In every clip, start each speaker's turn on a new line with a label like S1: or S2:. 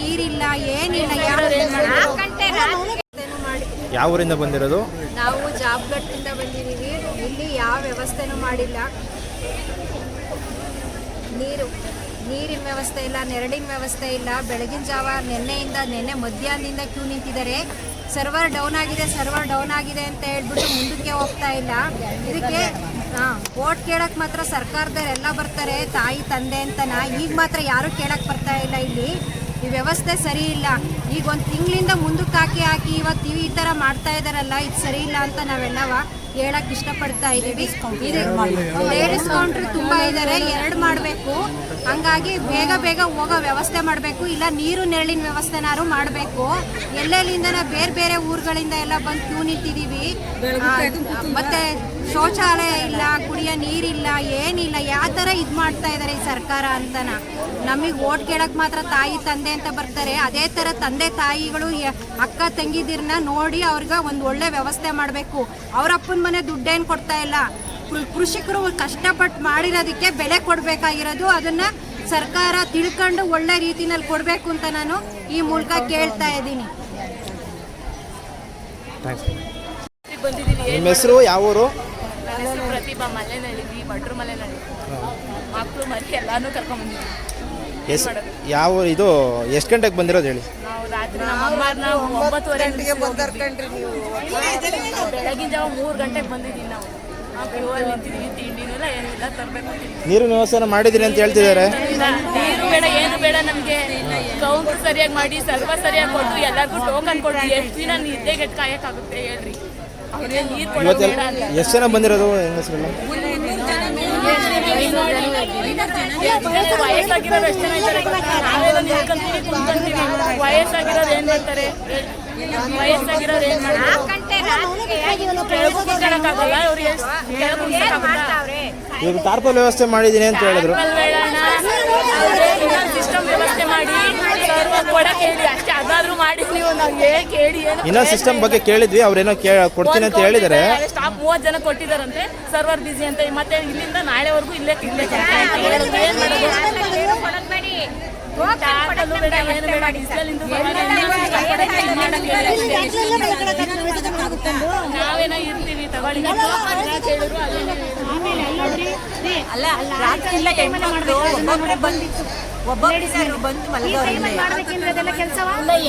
S1: ನೀರಿಲ್ಲ ಏನಿಲ್ಲ
S2: ಯಾವ ಊರಿಂದ ಬಂದಿರೋದು?
S1: ನಾವು ಜಾಬ್ಘಟ್ಟಿಂದ ಬಂದಿದ್ದೀವಿ. ಇಲ್ಲಿ ಯಾವ ವ್ಯವಸ್ಥೆನೂ ಮಾಡಿಲ್ಲ. ನೀರು ನೀರಿನ ವ್ಯವಸ್ಥೆ ಇಲ್ಲ ನೆರಳಿನ ವ್ಯವಸ್ಥೆ ಇಲ್ಲ. ಬೆಳಗಿನ ಜಾವ ನಿನ್ನೆಯಿಂದ ನಿನ್ನೆ ಮಧ್ಯಾಹ್ನದಿಂದ ಕ್ಯೂ ನಿಂತಿದ್ದಾರೆ. ಸರ್ವರ್ ಡೌನ್ ಆಗಿದೆ ಸರ್ವರ್ ಡೌನ್ ಆಗಿದೆ ಅಂತ ಹೇಳ್ಬಿಟ್ಟು ಮುಂದಕ್ಕೆ ಹೋಗ್ತಾ ಇಲ್ಲ. ಇದಕ್ಕೆ ವೋಟ್ ಕೇಳಕ್ ಮಾತ್ರ ಸರ್ಕಾರದವರೆಲ್ಲ ಬರ್ತಾರೆ ತಾಯಿ ತಂದೆ ಅಂತನ ಈಗ ಮಾತ್ರ ಯಾರು ಕೇಳಕ್ ಬರ್ತಾ ಇಲ್ಲ ಇಲ್ಲಿ. ಈ ವ್ಯವಸ್ಥೆ ಸರಿ ಇಲ್ಲ. ಈಗ ಒಂದು ತಿಂಗಳಿಂದ ಮುಂದಕ್ಕೆ ಹಾಕಿ ಹಾಕಿ ಇವತ್ತು ಈ ಥರ ಮಾಡ್ತಾ ಇದ್ದಾರಲ್ಲ ಇದು ಸರಿ ಇಲ್ಲ ಅಂತ ನಾವೆಲ್ಲವ ಹೇಳಕ್ ಇಷ್ಟಪಡ್ತಾ ಇದ್ದೀವಿ ಲೇಡೀಸ್ ಕೌಂಟ್ರ್ ತುಂಬಾ ಇದ್ದಾರೆ ಎರಡು ಮಾಡಬೇಕು. ಹಂಗಾಗಿ ಬೇಗ ಬೇಗ ಹೋಗೋ ವ್ಯವಸ್ಥೆ ಮಾಡಬೇಕು. ಇಲ್ಲ ನೀರು ನೆರಳಿನ ವ್ಯವಸ್ಥೆನಾರು ಮಾಡಬೇಕು. ಎಲ್ಲೆಲ್ಲಿಂದ ಬೇರೆ ಬೇರೆ ಊರುಗಳಿಂದ ಎಲ್ಲ ಬಂದು ಕ್ಯೂ ನಿಂತಿದ್ದೀವಿ ಮತ್ತೆ ಶೌಚಾಲಯ ಇಲ್ಲ ಕುಡಿಯೋ ನೀರಿಲ್ಲ ಏನಿಲ್ಲ. ಯಾವ ಥರ ಇದು ಮಾಡ್ತಾ ಇದ್ದಾರೆ ಈ ಸರ್ಕಾರ ಅಂತನ. ನಮಗೆ ಓಟ್ ಕೇಳಕ್ ಮಾತ್ರ ತಾಯಿ ತಂದೆ ಅಂತ ಬರ್ತಾರೆ. ಅದೇ ಥರ ತಂದೆ ತಾಯಿಗಳು ಅಕ್ಕ ತಂಗಿದಿರ್ನ ನೋಡಿ ಅವ್ರಿಗೆ ಒಂದು ಒಳ್ಳೆ ವ್ಯವಸ್ಥೆ ಮಾಡಬೇಕು. ಅವ್ರ ಅಪ್ಪನ ಮನೆ ದುಡ್ಡೇನು ಕೊಡ್ತಾ ಇಲ್ಲ. ಕೃಷಿಕರು ಕಷ್ಟಪಟ್ಟು ಮಾಡಿರೋದಕ್ಕೆ ಬೆಲೆ ಕೊಡಬೇಕಾಗಿರೋದು. ಅದನ್ನ ಸರ್ಕಾರ ತಿಳ್ಕೊಂಡು ಒಳ್ಳೆ ರೀತಿನಲ್ಲಿ ಕೊಡಬೇಕು ಅಂತ ನಾನು ಈ ಮೂಲಕ ಕೇಳ್ತಾ ಇದ್ದೀನಿ.
S2: ನಿಮ್ಮ ಹೆಸರು ಯಾವ ಊರು?
S3: ನನ್ನ ಹೆಸರು ಪ್ರತಿಭಾ ಮಲೆನಳ್ಳಿ ಭಟ್ರು ಮಲೆನಳ್ಳಿ ಮಕ್ಕಳು ಮರಿ ಎಲ್ಲಾನು ಕರ್ಕೊಂಡ್ಬಂದಿದ್ದೀನಿ
S2: ಎಸ್ ಯಾವ ಇದು ಎಷ್ಟು ಗಂಟೆಗೆ ಬಂದಿರೋದು ಹೇಳಿ?
S3: ರಾತ್ರಿ ನಮ್ಮ ಅಮ್ಮನ ಒಂಬತ್ತುವರೆ ಬೆಳಗಿನ ಜಾವ ಮೂರು ಗಂಟೆಗೆ ಬಂದಿದ್ದೀವಿ ನಾವು. ನಾವು ಕ್ಯೂ ಅಲ್ಲಿ ನಿಂತಿದ್ದೀವಿ ತಿಂಡಿನೂ ಇಲ್ಲ ತರಬೇಕು
S2: ನೀರಿನ ವ್ಯವಸ್ಥೆ ಮಾಡಿದ್ದೀರಿ ಅಂತ ಹೇಳ್ತಿದ್ದಾರೆ.
S3: ನೀರು ಬೇಡ ಏನು ಬೇಡ ನಮಗೆ. ಕೌಂಟ್ ಸರಿಯಾಗಿ ಮಾಡಿ ಸರ್ವ ಸರಿಯಾಗಿ ಕೊಟ್ಟು ಎಲ್ಲರಿಗೂ ಟೋಕನ್ ಕೊಟ್ಟು ಎಷ್ಟು ದಿನ ನಿದ್ದೆ ಗೆಟ್ ಕಾಯಕ್ಕಾಗುತ್ತೆ ಹೇಳ್ರಿ. ಅವ್ರಿಗೆ ನೀರು ಕೊಡೋದು ಬೇಡ ಅಂತ.
S2: ಎಷ್ಟು ಜನ ಬಂದಿರೋದು ಹೆಂಗಸರೆಲ್ಲ
S3: ವಯಸ್ಸಾಗಿರೋರು ಎಷ್ಟು ಜನ ಇದ್ದಾರೆ? ನಾವೆಲ್ಲ ನಿಂತ್ಕೊಂತೀವಿ ಕುಂತ್ಕೊಂತೀವಿ. ವಯಸ್ಸಾಗಿರೋರು ಏನ್ ಮಾಡ್ತಾರೆ ವಯಸ್ಸಾಗಿರೋರು ಏನ್ ಮಾಡ್ತಾರೆ ಅವ್ರಿಗೆ?
S2: ಇವಾಗ ಟಾರ್ಪಲ್ ವ್ಯವಸ್ಥೆ ಮಾಡಿದೀನಿ ಅಂತ ಹೇಳಿದ್ರು
S3: ಸಿಸ್ಟಮ್ ವ್ಯವಸ್ಥೆ ಮಾಡಿ ಸರ್ವರ್ ಕೊಡಕ್ಕೆ ಹೇಳಿ ಅಷ್ಟೇ ಅದಾದ್ರೂ ಮಾಡಿ ನೀವು ನಾವು ಹೇಗೆ ಹೇಳಿ ಏನು
S2: ಸಿಸ್ಟಮ್ ಬಗ್ಗೆ ಕೇಳಿದ್ವಿ ಅವ್ರೇನೋ ಕೇ ಕೊಡ್ತೀನಿ ಅಂತ ಹೇಳಿದಾರೆ
S3: ಸ್ಟಾಪ್ ಮೂವತ್ತು ಜನ ಕೊಟ್ಟಿದಾರಂತೆ ಸರ್ವರ್ ಬಿಸಿ ಅಂತ ಮತ್ತೆ ಇಲ್ಲಿಂದ ನಾಳೆವರೆಗೂ ಇಲ್ಲೇ ಇಲ್ಲೇ ಕೆಲಸ ಅಂತ ಹೇಳಿದ್ರು. ಏನ್ ಮಾಡೋದು ನಾವೇನೋ ಇರ್ತೀವಿ ತಗೊಳ್ಳಿ
S4: ಅಲ್ಲ ರಾತ್ರಿ ಇಲ್ಲ ಬಂದಿತ್ತು. ಒಬ್ಬೊಬ್ಬರು ಬಂದು ಮಲಗೋರಿಲ್ಲ
S5: ಇಲ್ಲ.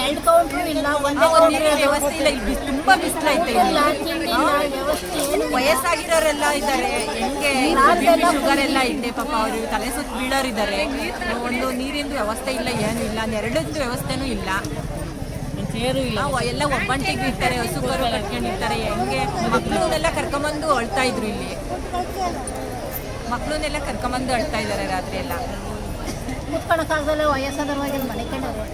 S5: ಎರಡು ಕೌಂಟ್ರು ಇಲ್ಲ ಒಂದೇ
S4: ವ್ಯವಸ್ಥೆ ಇಲ್ಲ ಇಲ್ಲಿ ತುಂಬಾ ಬಿಸಿಲೈತೆ
S5: ಇಲ್ಲ? ತಿಂಡಿ ಇಲ್ಲ ವ್ಯವಸ್ಥೆ ಏನು
S4: ವಯಸ್ಸಾಗಿರೋರೆಲ್ಲ ಇದ್ದಾರೆ ಹೆಂಗೆ ಶುಗರ್ ಎಲ್ಲ ಇದೆ ಪಾಪ ಅವರು ತಲೆ ಸುತ್ತ ಬೀಳೋರಿದ್ದಾರೆ. ಒಂದು ನೀರಿಂದು ವ್ಯವಸ್ಥೆ ಇಲ್ಲ ಏನು ಇಲ್ಲ ನೆರಳಿಂದು ವ್ಯವಸ್ಥೆನೂ ಇಲ್ಲ. ನಾವು ಎಲ್ಲ ಒಬ್ಬಂಟಿಗೆ ಇರ್ತಾರೆ ಹಸುಗರು ಕಟ್ಕೊಂಡಿರ್ತಾರೆ ಹೆಂಗೆ ಮಕ್ಕಳನ್ನೆಲ್ಲ ಕರ್ಕೊಂಬಂದು ಅಳ್ತಾ ಇದ್ರು ಇಲ್ಲಿ. ಮಕ್ಕಳನ್ನೆಲ್ಲ ಕರ್ಕೊಂಬಂದು ಅಳ್ತಾ ಇದ್ದಾರೆ ರಾತ್ರಿ ಎಲ್ಲ
S5: ಮುತ್ಕೊಳಕ್ಕಾಗದಲ್ಲ ವಯಸ್ಸಾದವ್ರಿಗೆ ಮನೆ ಕಂಡವ್ರೆ